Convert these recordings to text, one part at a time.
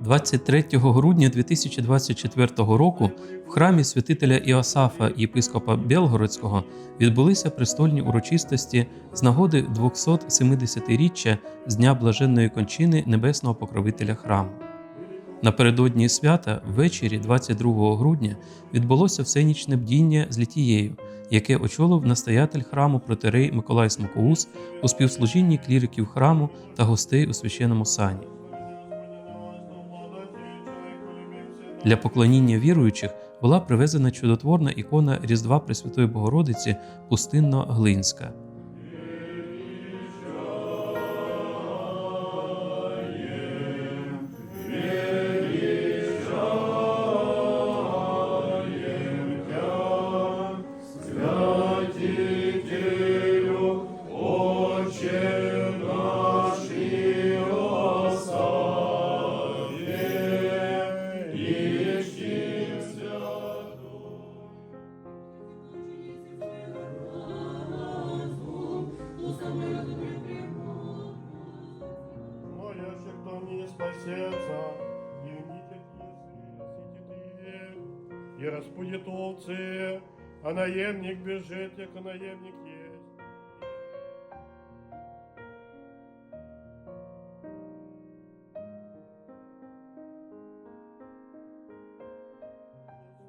23 грудня 2024 року в храмі святителя Іосафа єпископа Белгородського відбулися престольні урочистості з нагоди 270-річчя з Дня блаженної кончини небесного покровителя храму. Напередодні свята ввечері 22 грудня відбулося всенічне бдіння з літією, яке очолив настоятель храму протерей Миколай Смокоус у співслужінні кліриків храму та гостей у священному сані. Для поклоніння віруючих була привезена чудотворна ікона Різдва Пресвятої Богородиці пустинно-глинська. не спасется, не унітять єси, і розпудять овці, а наємник біжить, як наємник єсть.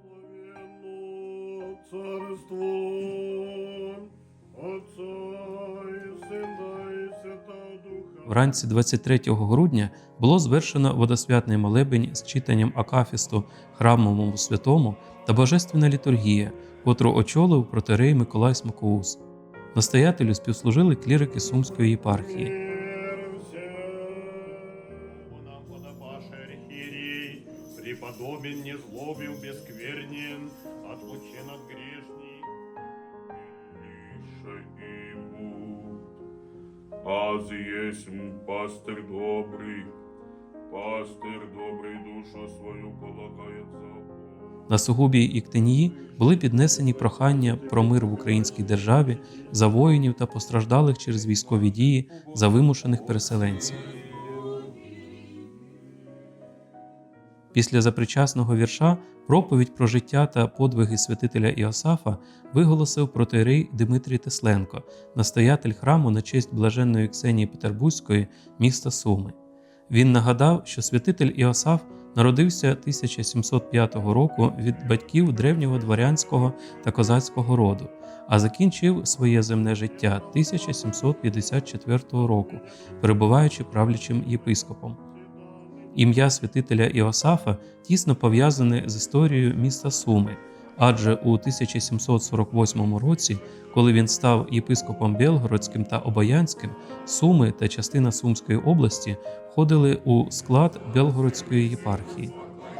Благословенно царство Отця Вранці 23 грудня було звершено водосвятний молебень з читанням акафісту храмовому святому та божественна літургія, котру очолив протерей Миколай Смокоус. Настоятелю співслужили клірики Сумської єпархії. Преподобен не злобил бесквернен, отлучен от грешней. аз есмь пастырь добрый, пастырь добрый душу свою полагает за Бога. На сугубі Іктинії були піднесені прохання про мир в українській державі за воїнів та постраждалих через військові дії за вимушених переселенців. Після запричасного вірша проповідь про життя та подвиги святителя Іосафа виголосив протоірей Дмитрій Тесленко, настоятель храму на честь блаженної Ксенії Петербурзької міста Суми. Він нагадав, що святитель Іосаф народився 1705 року від батьків древнього дворянського та козацького роду, а закінчив своє земне життя 1754 року, перебуваючи правлячим єпископом. Ім'я святителя Іосафа тісно пов'язане з історією міста Суми, адже у 1748 році, коли він став єпископом Белгородським та Обаянським, Суми та частина Сумської області входили у склад Белгородської єпархії.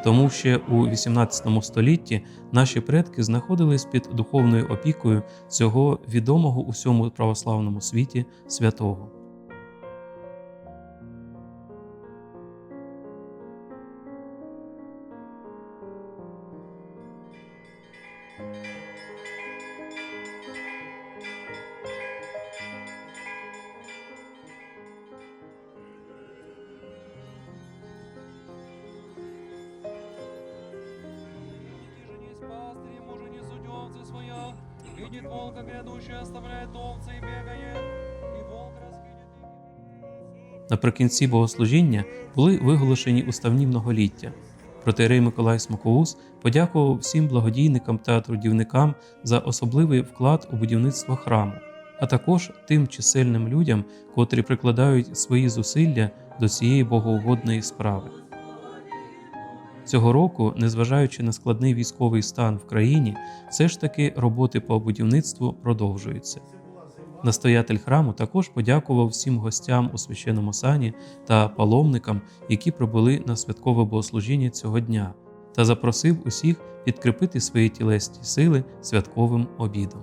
Тому ще у XVIII столітті наші предки знаходились під духовною опікою цього відомого усьому православному світі святого. Видит волка грядущий, оставляет овцы и бегает. И волк раскидет. Наприкінці богослужіння були виголошені уставні многоліття. Протирей Миколай Смоковус подякував всім благодійникам та трудівникам за особливий вклад у будівництво храму, а також тим чисельним людям, котрі прикладають свої зусилля до цієї богоугодної справи. Цього року, незважаючи на складний військовий стан в країні, все ж таки роботи по будівництву продовжуються. Настоятель храму також подякував всім гостям у священному сані та паломникам, які прибули на святкове богослужіння цього дня, та запросив усіх підкріпити свої тілесні сили святковим обідом.